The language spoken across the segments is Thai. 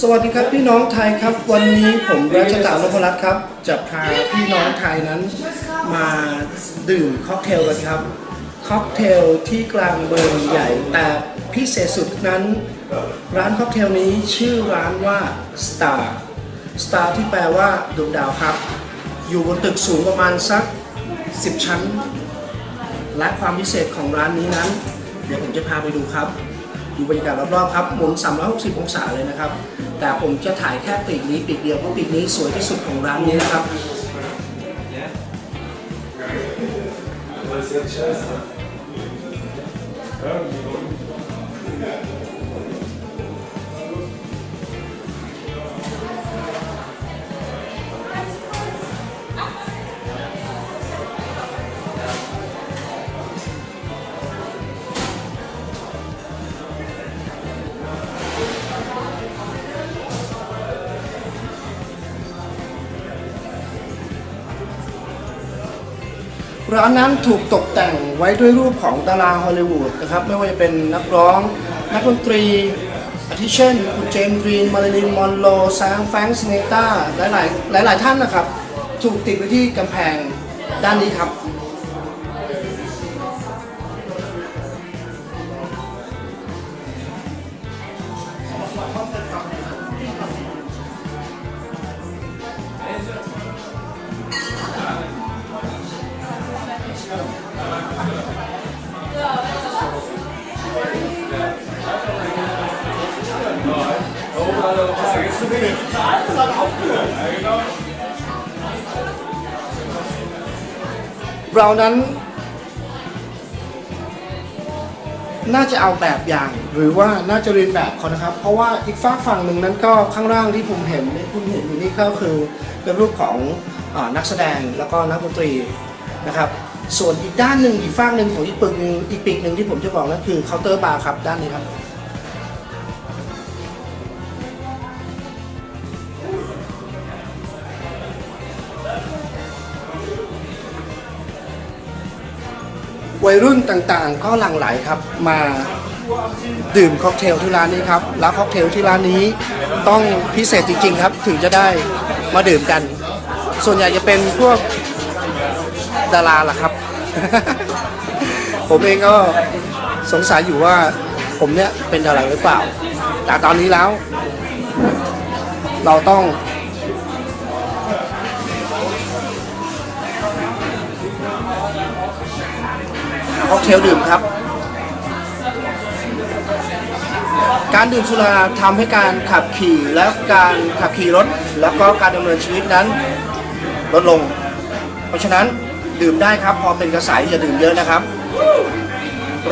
สวัสดีครับพี่น้องไทยครับ วันนี้ผมรัชตานพรัตน์ครับ จะพาพี่น้องไทยนั้น มาดื่มค็อกเทลกันครับค็อกเทลที่กลางเมืองใหญ่ แต่พิเศษสุดนั้น ร้านค็อกเทลนี้ชื่อร้านว่า Star Star ที่แปลว่าดวงดาวครับ อยู่บนตึกสูงประมาณสัก 10 ชั้น และความพิเศษของร้านนี้นั้น เดี๋ยวผมจะพาไปดูครับ ดูบรรยากาศรอบๆครับหมุน 360 องศาเลยนะครับ แต่ผมจะถ่ายแค่ปีกนี้ปีกเดียวเพราะปีกนี้สวยที่สุดของร้านนี้นะครับ ร้านนั้นถูกตกแต่งไว้ด้วยรูปของดาราฮอลลีวูดนะครับไม่ว่าจะเป็นนักร้อง นักดนตรีอาทิเช่นคุณเจมส์กรีนมาริลินมอนโรแซงแฟรงค์สเนต้าหลายหลายหลายท่านนะครับ ถูกติดไว้ที่กำแพงด้านนี้ครับ เรานั้น น่าจะเอาแบบอย่าง หรือว่าน่าจะเรียนแบบเขานะครับ เพราะว่าอีกฝากฝั่งหนึ่งนั้นก็ข้างล่างที่ผมเห็นที่คุณเห็นอยู่นี่ก็คือเป็นรูปของอนักแสดงแล้วก็นักดนตรีนะครับ ส่วนอีกด้านหนึ่งอีกฝั่งหนึ่งของอีกปีกหนึ่งอีกปีกหนึ่งที่ผมจะบอกนั่นคือเคาน์เตอร์บาร์ครับด้านนี้ครับ วัยรุ่นต่างๆ ก็หลั่งไหลครับมาดื่มค็อกเทลที่ร้านนี้ครับแล้วค็อกเทลที่ร้านนี้ต้องพิเศษจริงๆครับ ถึงจะได้มาดื่มกัน ส่วนใหญ่จะเป็นพวกดาราล่ะครับ ผมเองก็สงสัยอยู่ว่าผมเนี่ยเป็นดาราหรือเปล่า แต่ตอนนี้แล้ว เราต้อง ค็อกเทลดื่มครับ การดื่มสุราทำให้การขับขี่และการขับขี่รถ แล้วก็การดำเนินชีวิตนั้นลดลง เพราะฉะนั้นดื่มได้ครับ พอเป็นกระสายอย่าดื่มเยอะนะครับ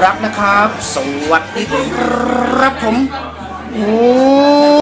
รักนะครับ สวัสดีครับผมโอ้